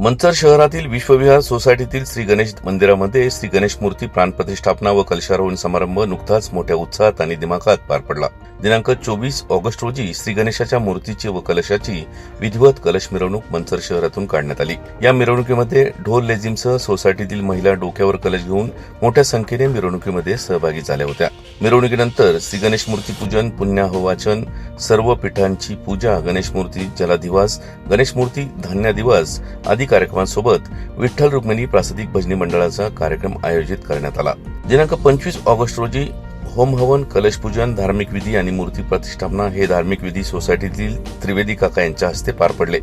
मंचर शहरातील विश्वविहार सोसायटीतील श्री गणेश मंदिरामध्ये श्री गणेश मूर्ती प्राणप्रतिष्ठापना व कलशारोहण समारंभ नुकताच मोठ्या उत्साहात आणि दिमाखात पार पडला. दिनांक चोवीस ऑगस्ट रोजी श्री गणेशाच्या मूर्तीची व कलशाची विधिवत कलश मिरवणूक मंचर शहरातून काढण्यात आली. या मिरवणुकीमध्ये ढोल लेझिमसह सोसायटीतील महिला डोक्यावर कलश घेऊन मोठ्या संख्येने मिरवणुकीमध्ये सहभागी झाल्या होत्या. मिरवणुकीनंतर श्री गणेश मूर्ती पूजन पुण्याहवाचन सर्व पीठांची पूजा गणेश मूर्ती जलादिवास गणेश मूर्ती धान्यादिवास आदी कार्यक्रमांसोबत विठ्ठल रुक्मिणी प्रासदिक भजनी मंडळाचा कार्यक्रम आयोजित करण्यात आला. दिनांक पंचवीस ऑगस्ट रोजी होम हवन कलशपूजन धार्मिक विधी आणि मूर्ती प्रतिष्ठापना हे धार्मिक विधी सोसायटीतील त्रिवेदी काका यांच्या हस्ते पार पडले.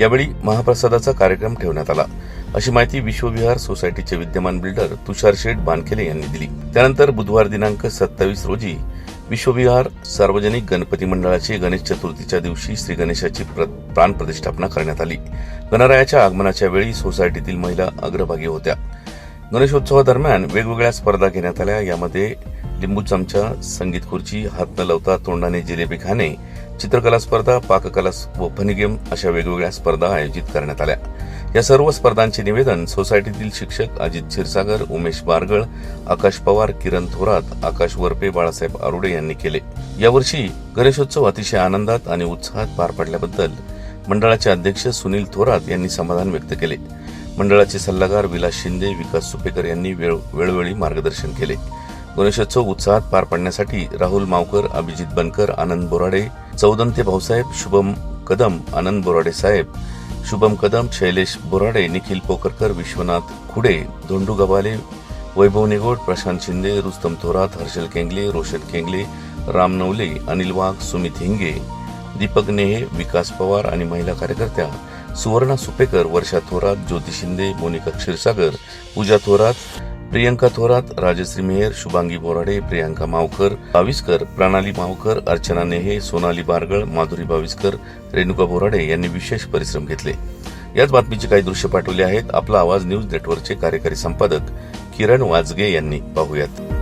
यावेळी महाप्रसादाचा कार्यक्रम ठेवण्यात आला. अशी माहिती विश्वविहार सोसायटीचे विद्यमान बिल्डर तुषार शेठ बानखेले यांनी दिली. त्यानंतर बुधवार दिनांक सत्तावीस रोजी विश्वविहार सार्वजनिक गणपती मंडळाची गणेश चतुर्थीच्या दिवशी श्री गणेशाची प्र- प्राण प्रतिष्ठापना करण्यात आली. गणरायाच्या आगमनाच्या वेळी सोसायटीतील महिला अग्रभागी होत्या. गणेशोत्सवादरम्यान वेगवेगळ्या स्पर्धा घेण्यात आल्या. यामध्ये लिंबू चमचा संगीत खुर्ची हात न लावता तोंडाने जिलेबी खाणे चित्रकला स्पर्धा पाककला व फनी गेम अशा वेगवेगळ्या स्पर्धा आयोजित करण्यात आल्या. या सर्व स्पर्धांचे निवेदन सोसायटीतील शिक्षक अजित क्षीरसागर उमेश बारगळ आकाश पवार किरण थोरात आकाश वरपे बाळासाहेब आरुडे यांनी केले. यावर्षी गणेशोत्सव अतिशय आनंदात आणि उत्साहात पार पडल्याबद्दल मंडळाचे अध्यक्ष सुनील थोरात यांनी समाधान व्यक्त केले. मंडळाचे सल्लागार विलास शिंदे विकास सुपेकर यांनी वेळ- वेळोवेळी मार्गदर्शन केले. गणेशोत्सव उत्साहात पार पाडण्यासाठी राहुल मावकर अभिजित बनकर आनंद बोराडे चौदंते भाऊसाहेब शुभम कदम आनंद बोराडे साहेब शुभम कदम शैलेश बोराडे निखिल पोकरकर विश्वनाथ खुडे धोंडू गबाले वैभव निगोड प्रशांत शिंदे रुस्तम थोरात हर्षल केंगले रोशन केंगले राम नवले अनिल वाघ सुमित हिंगे दीपक नेहे विकास पवार आणि महिला कार्यकर्त्या सुवर्णा सुपेकर वर्षा थोरात ज्योती शिंदे मोनिका क्षीरसागर पूजा थोरात प्रियंका थोरात राजश्री मेहर शुभांगी बोराडे प्रियांका मावकर बाविस्कर प्रणाली मावकर अर्चना नेहे सोनाली बारगळ माधुरी बाविस्कर रेणुका बोराडे यांनी विशेष परिश्रम घेतले. याच बातमीची काही दृश्य पाठवली आहेत. आपला आवाज न्यूज नेटवर्कचे कार्यकारी संपादक किरण वाजगे यांनी पाहूयात.